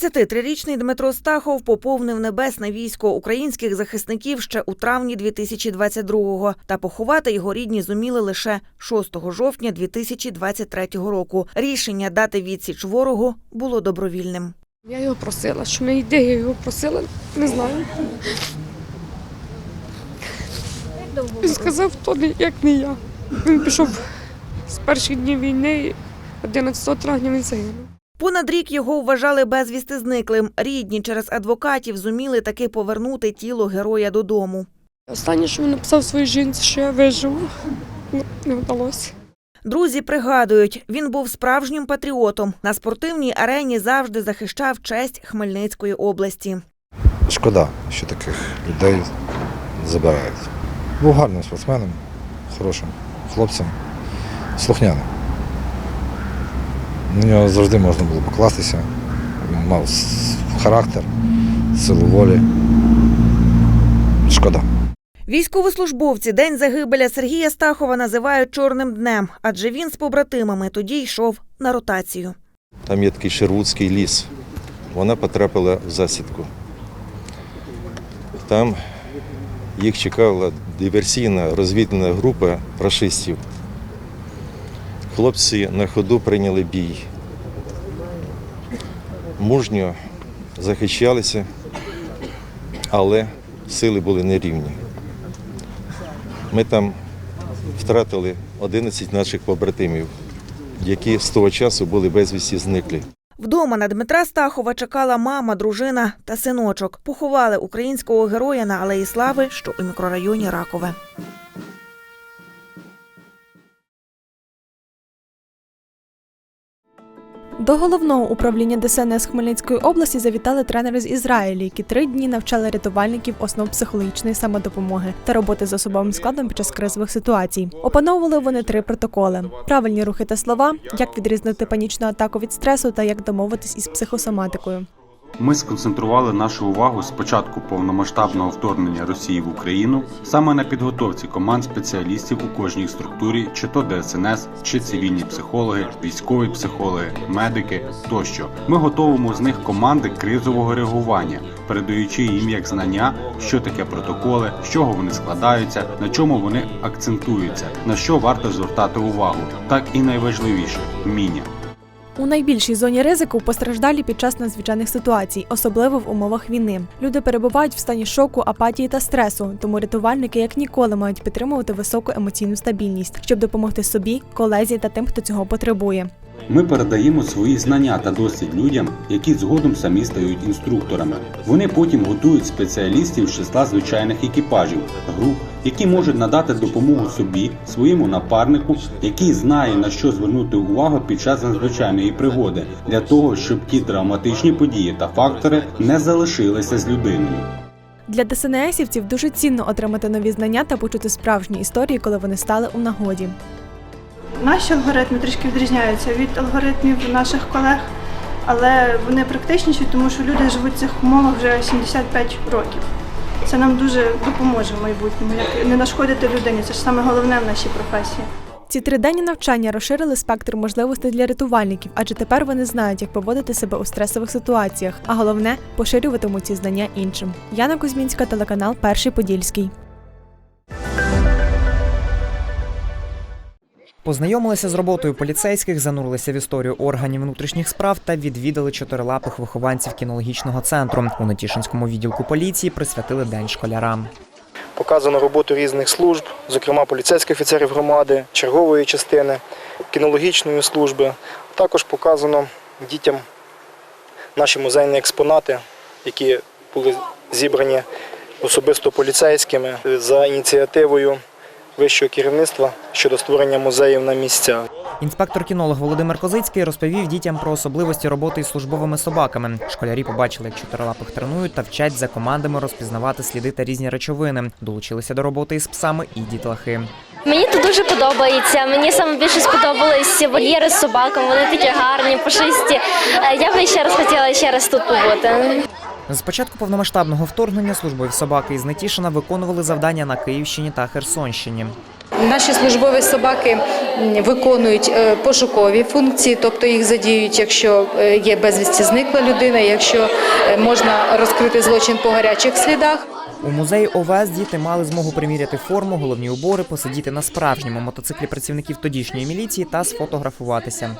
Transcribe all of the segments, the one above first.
33-річний Дмитро Стахов поповнив небесне військо українських захисників ще у травні 2022-го, та поховати його рідні зуміли лише 6 жовтня 2023 року. Рішення дати відсіч ворогу було добровільним. Я його просила, що не йди, я його просила, не знаю. Він сказав, то не як не я. Він пішов з перших днів війни, 11 травня він загинув. Понад рік його вважали безвісти зниклим. Рідні через адвокатів зуміли таки повернути тіло героя додому. Останнє, що він написав своїй жінці, що я виживу, ну, не вдалося. Друзі пригадують, він був справжнім патріотом. На спортивній арені завжди захищав честь Хмельницької області. Шкода, що таких людей забирають. Був гарним спортсменом, хорошим хлопцем, слухняним. На нього завжди можна було покластися. Він мав характер, силу волі. Шкода. Військовослужбовці день загибеля Сергія Стахова називають чорним днем, адже він з побратимами тоді йшов на ротацію. Там є такий Шервудський ліс. Вона потрапила в засідку. Там їх чекала диверсійна розвідна група рашистів. Хлопці на ходу прийняли бій. Мужньо захищалися, але сили були нерівні. Ми там втратили 11 наших побратимів які з того часу були безвісті зниклі. Вдома на Дмитра Стахова чекала мама, дружина та синочок. Поховали українського героя на Алеї Слави, що у мікрорайоні Ракове. До головного управління ДСНС Хмельницької області завітали тренери з Ізраїлі, які три дні навчали рятувальників основ психологічної самодопомоги та роботи з особовим складом під час кризових ситуацій. Опановували вони три протоколи: правильні рухи та слова, як відрізнити панічну атаку від стресу та як домовитись із психосоматикою. Ми сконцентрували нашу увагу з початку повномасштабного вторгнення Росії в Україну саме на підготовці команд спеціалістів у кожній структурі, чи то ДСНС, чи цивільні психологи, військові психологи, медики тощо. Ми готуємо з них команди кризового реагування, передаючи їм як знання, що таке протоколи, з чого вони складаються, на чому вони акцентуються, на що варто звертати увагу, так і найважливіше вміння. У найбільшій зоні ризику постраждалі під час надзвичайних ситуацій, особливо в умовах війни. Люди перебувають в стані шоку, апатії та стресу, тому рятувальники як ніколи мають підтримувати високу емоційну стабільність, щоб допомогти собі, колезі та тим, хто цього потребує. Ми передаємо свої знання та досвід людям, які згодом самі стають інструкторами. Вони потім готують спеціалістів з числа звичайних екіпажів, груп, які можуть надати допомогу собі, своєму напарнику, який знає на що звернути увагу під час надзвичайної пригоди, для того, щоб ті травматичні події та фактори не залишилися з людиною. Для ДСНСівців дуже цінно отримати нові знання та почути справжні історії, коли вони стали у нагоді. Наші алгоритми трішки відрізняються від алгоритмів наших колег, але вони практичніші, тому що люди живуть в цих умовах вже 75 років. Це нам дуже допоможе в майбутньому, як не нашкодити людині. Це ж саме головне в нашій професії. Ці триденні навчання розширили спектр можливостей для рятувальників, адже тепер вони знають, як поводити себе у стресових ситуаціях, а головне поширюватимуть ці знання іншим. Яна Кузьмінська, телеканал Перший Подільський. Познайомилися з роботою поліцейських, занурилися в історію органів внутрішніх справ та відвідали чотирилапих вихованців кінологічного центру. У Нетішинському відділку поліції присвятили день школярам. Показано роботу різних служб, зокрема поліцейських офіцерів громади, чергової частини, кінологічної служби. Також показано дітям наші музейні експонати, які були зібрані особисто поліцейськими за ініціативою вищого керівництва щодо створення музеїв на місцях. Інспектор-кінолог Володимир Козицький розповів дітям про особливості роботи із службовими собаками. Школярі побачили, як чотирилапих тренують та вчать за командами розпізнавати сліди та різні речовини. Долучилися до роботи із псами і дітлахи. Мені тут дуже подобається. Мені саме більше сподобались вольєри з собаками. Вони такі гарні, пушисті. Е, Я би ще раз хотіла ще раз тут побути. З початку повномасштабного вторгнення службові собаки із Нетішина виконували завдання на Київщині та Херсонщині. Наші службові собаки виконують е, пошукові функції, тобто їх задіють, якщо е, є безвісті зникла людина, якщо е, можна розкрити злочин по гарячих слідах. У музеї ОВС діти мали змогу приміряти форму, головні убори, посидіти на справжньому мотоциклі працівників тодішньої міліції та сфотографуватися.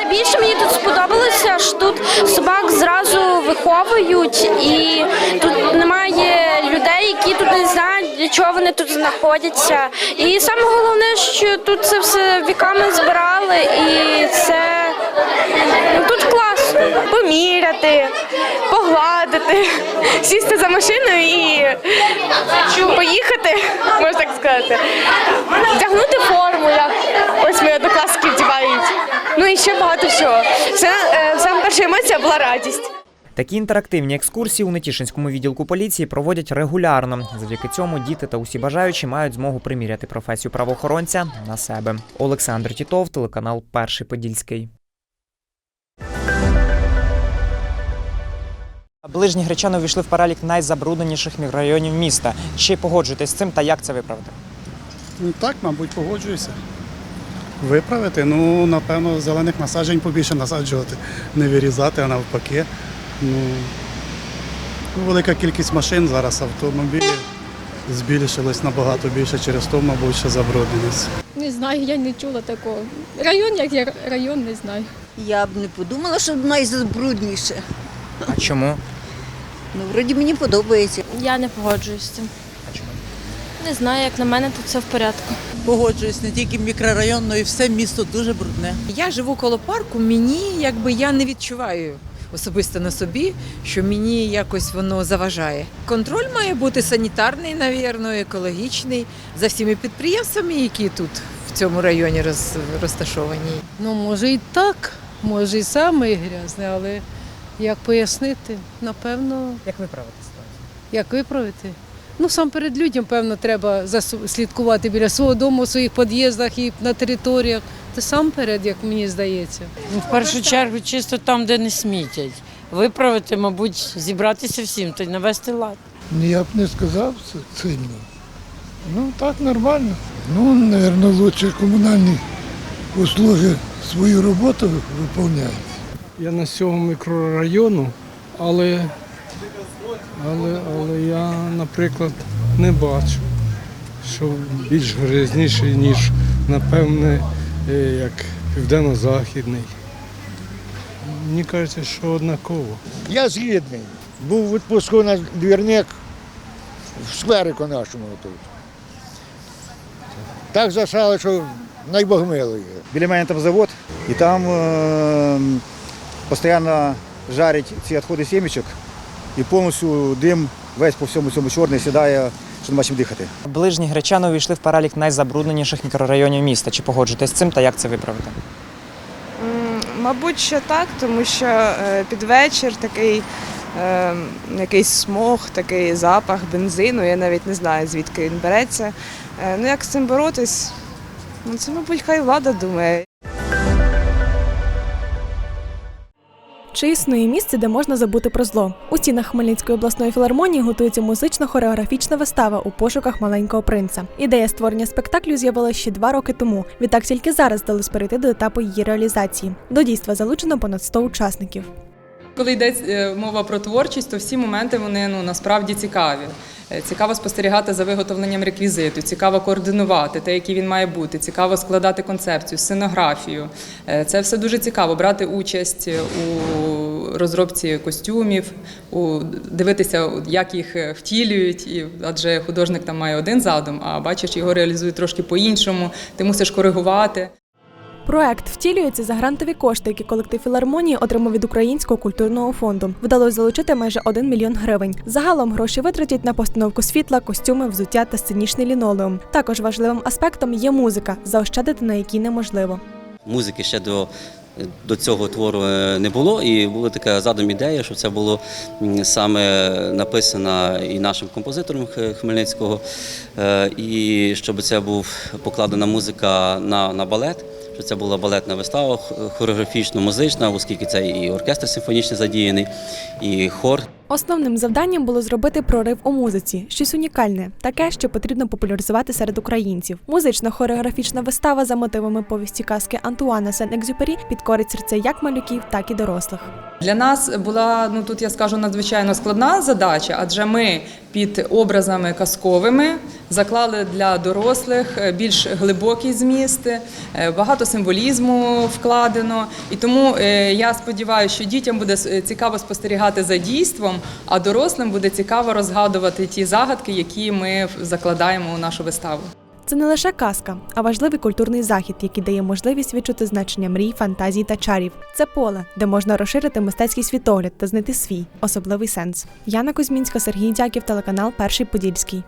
Найбільше мені тут сподобалося, що тут собак зразу виховують, і тут немає людей, які тут не знають, для чого вони тут знаходяться. І саме головне, що тут це все віками збирали, і це ну, тут класно. Поміряти, погладити, сісти за машиною і поїхати, можна так сказати. Вдягнути форму, як ось мої однокласники вдівають. Ну і ще багато всього. Це е, саме перша емоція була радість. Такі інтерактивні екскурсії у Нетішинському відділку поліції проводять регулярно. Завдяки цьому діти та усі бажаючі мають змогу приміряти професію правоохоронця на себе. Олександр Тітов, телеканал Перший Подільський. Ближні гречани увійшли в перелік найзабрудненіших мікрорайонів міста. Чи погоджуєтесь з цим та як це виправити? Ну так, мабуть, погоджуюся. Виправити, ну, напевно, зелених насаджень побільше насаджувати, не вирізати, а навпаки. Ну, велика кількість машин зараз, автомобілів збільшилось набагато більше через то, мабуть, що забрудненість. Не знаю, я не чула такого. Район, як я район, не знаю. Я б не подумала, що найзабрудніше. А чому? Ну, вроді мені подобається. Я не погоджуюсь з цим. Не знаю, як на мене, тут все в порядку. Погоджуюсь не тільки мікрорайон, але і все місто дуже брудне. Я живу коло парку, мені якби я не відчуваю особисто на собі, що мені якось воно заважає. Контроль має бути санітарний, навірно, екологічний за всіми підприємствами, які тут в цьому районі роз, розташовані. Ну, може і так, може і саме грязне, але як пояснити, напевно, Як виправити ситуацію? як виправити? Ну, сам перед людям, певно, треба слідкувати біля свого дому, у своїх під'їздах і на територіях. Це сам перед, як мені здається. В першу чергу, чисто там, де не смітять. Виправити, мабуть, зібратися всім та й навести лад. Я б не сказав сильно. Ну, так нормально. Ну, мабуть, лучше комунальні услуги свою роботу виконують. Я на цього мікрорайону, але, але, але я, наприклад, не бачу, що більш грязніший, ніж, напевне, е, як південно-західний. Мені кажеться, що однаково. Я згідний. Був у відпуску на двірник в скверику нашому тут. Так зашали, що найбогмилує. Біля мене там завод, і там е, постійно жарять ці відходи сімечок, і повністю дим весь по всьому цьому чорний сідає, що нема чим дихати. Ближні гречани увійшли в перелік найзабрудненіших мікрорайонів міста. Чи погоджуєтесь з цим та як це виправити? Мабуть, що так, тому що е, під вечір такий е, якийсь смог, такий запах бензину, я навіть не знаю, звідки він береться. Е, Ну як з цим боротись? Ну це, мабуть, хай влада думає. Чи існує місце, де можна забути про зло? У стінах Хмельницької обласної філармонії готується музично-хореографічна вистава у пошуках маленького принца. Ідея створення спектаклю з'явилася ще два роки тому. Відтак тільки зараз вдалося перейти до етапу її реалізації. До дійства залучено понад 100 учасників. Коли йде е, мова про творчість, то всі моменти вони ну насправді цікаві. Е, Цікаво спостерігати за виготовленням реквізиту, цікаво координувати те, який він має бути, цікаво складати концепцію, сценографію. Е, Це все дуже цікаво брати участь у розробці костюмів, у дивитися, як їх втілюють. І адже художник там має один задум, а бачиш, його реалізують трошки по-іншому. Ти мусиш коригувати. Проект втілюється за грантові кошти, які колектив філармонії отримав від Українського культурного фонду. Вдалося залучити майже 1 мільйон гривень. Загалом гроші витратять на постановку світла, костюми, взуття та сценічний лінолеум. Також важливим аспектом є музика, заощадити на якій неможливо. Музики ще до, до цього твору е, не було, і була така задум ідея, що це було саме написано і нашим композитором Хмельницького, е, і щоб це був покладена музика на, на балет. Що це була балетна вистава, хореографічно-музична, оскільки це і оркестр симфонічний задіяний, і хор Основним завданням було зробити прорив у музиці, щось унікальне, таке, що потрібно популяризувати серед українців. Музична хореографічна вистава за мотивами повісті казки Антуана Сен-Екзюпері підкорить серце як малюків, так і дорослих. Для нас була ну тут я скажу надзвичайно складна задача, адже ми під образами казковими заклали для дорослих е, більш глибокий зміст, е, багато символізму вкладено. І тому е, я сподіваюся, що дітям буде цікаво спостерігати за дійством, а дорослим буде цікаво розгадувати ті загадки, які ми закладаємо у нашу виставу. Це не лише казка, а важливий культурний захід, який дає можливість відчути значення мрій, фантазій та чарів. Це поле, де можна розширити мистецький світогляд та знайти свій особливий сенс. Яна Кузьмінська, Сергій Дяків, телеканал Перший Подільський.